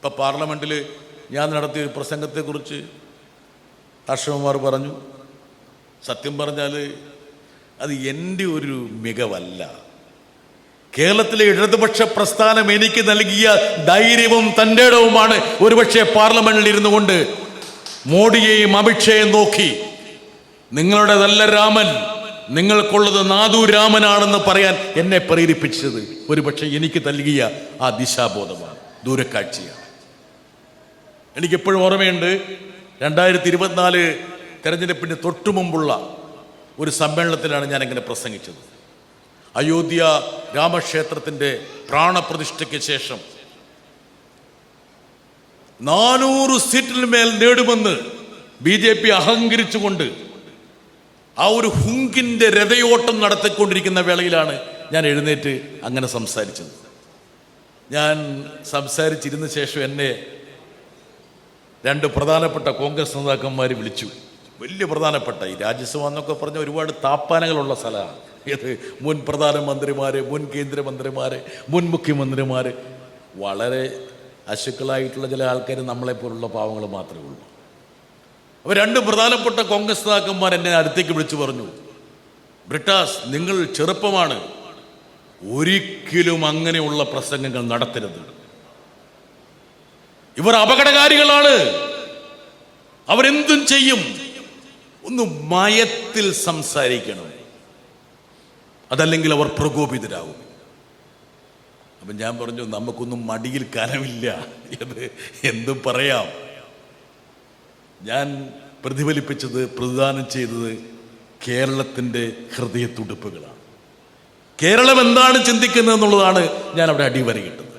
ഇപ്പം പാർലമെന്റിൽ ഞാൻ നടത്തിയ ഒരു പ്രസംഗത്തെക്കുറിച്ച് ഹർഷകുമാർ പറഞ്ഞു. സത്യം പറഞ്ഞാൽ അത് എന്റെ ഒരു മികവല്ല. കേരളത്തിലെ ഇടതുപക്ഷ പ്രസ്ഥാനം എനിക്ക് നൽകിയ ധൈര്യവും തന്റെ ഇടവുമാണ് ഒരുപക്ഷെ പാർലമെന്റിൽ ഇരുന്നു കൊണ്ട് മോഡിയെയും അമിത്ഷയെയും നോക്കി. നിങ്ങളുടെ നല്ല രാമൻ നിങ്ങൾക്കുള്ളത് നാദു രാമനാണെന്ന് പറയാൻ എന്നെ പ്രേരിപ്പിച്ചത് ഒരുപക്ഷെ എനിക്ക് നൽകിയ ആ ദിശാബോധമാണ് ദൂരക്കാഴ്ചയാണ്. എനിക്കെപ്പോഴും ഓർമ്മയുണ്ട് രണ്ടായിരത്തി ഇരുപത്തിനാല് തെരഞ്ഞെടുപ്പിന് തൊട്ടു മുമ്പുള്ള ഒരു സമ്മേളനത്തിലാണ് ഞാൻ ഇങ്ങനെ പ്രസംഗിച്ചത്. അയോധ്യ രാമക്ഷേത്രത്തിന്റെ പ്രാണപ്രതിഷ്ഠയ്ക്ക് ശേഷം നാനൂറ് സീറ്റിന് മേൽ നേടുമെന്ന് ബി ജെ പി അഹങ്കരിച്ചുകൊണ്ട് ആ ഒരു ഹുങ്കിന്റെ രഥയോട്ടം നടത്തിക്കൊണ്ടിരിക്കുന്ന വേളയിലാണ് ഞാൻ എഴുന്നേറ്റ് അങ്ങനെ സംസാരിച്ചത്. ഞാൻ സംസാരിച്ചിരുന്ന ശേഷം എന്നെ രണ്ട് പ്രധാനപ്പെട്ട കോൺഗ്രസ് നേതാക്കന്മാർ വിളിച്ചു. വലിയ പ്രധാനപ്പെട്ട ഈ രാജ്യസഭ എന്നൊക്കെ പറഞ്ഞ ഒരുപാട് താപ്പാനകളുള്ള സ്ഥലമാണ്. ഇത് മുൻ പ്രധാനമന്ത്രിമാർ മുൻ കേന്ദ്രമന്ത്രിമാർ മുൻ മുഖ്യമന്ത്രിമാർ വളരെ അശുക്കളായിട്ടുള്ള ചില ആൾക്കാർ നമ്മളെപ്പോലുള്ള പാവങ്ങൾ മാത്രമേ ഉള്ളൂ. അപ്പോൾ രണ്ട് പ്രധാനപ്പെട്ട കോൺഗ്രസ് നേതാക്കന്മാർ എന്നെ അടുത്തേക്ക് വിളിച്ചു പറഞ്ഞു. ബ്രിട്ടാസ് നിങ്ങൾ ചെറുപ്പമാണ്. ഒരിക്കലും അങ്ങനെയുള്ള പ്രസംഗങ്ങൾ നടത്തരുത്. ഇവർ അപകടകാരികളാണ്. അവരെന്തും ചെയ്യും. ഒന്ന് മയത്തിൽ സംസാരിക്കണം. അതല്ലെങ്കിൽ അവർ പ്രകോപിതരാകും അപ്പം ഞാൻ പറഞ്ഞു നമുക്കൊന്നും മടിയിൽ കനമില്ല എന്ന് എന്തും പറയാം. ഞാൻ പ്രതിഫലിപ്പിച്ചത് പ്രതിദാനം ചെയ്തത് കേരളത്തിന്റെ ഹൃദയത്തുടുപ്പുകളാണ്. കേരളം എന്താണ് ചിന്തിക്കുന്നത് എന്നുള്ളതാണ് ഞാൻ അവിടെ അടിവരയിട്ടത്.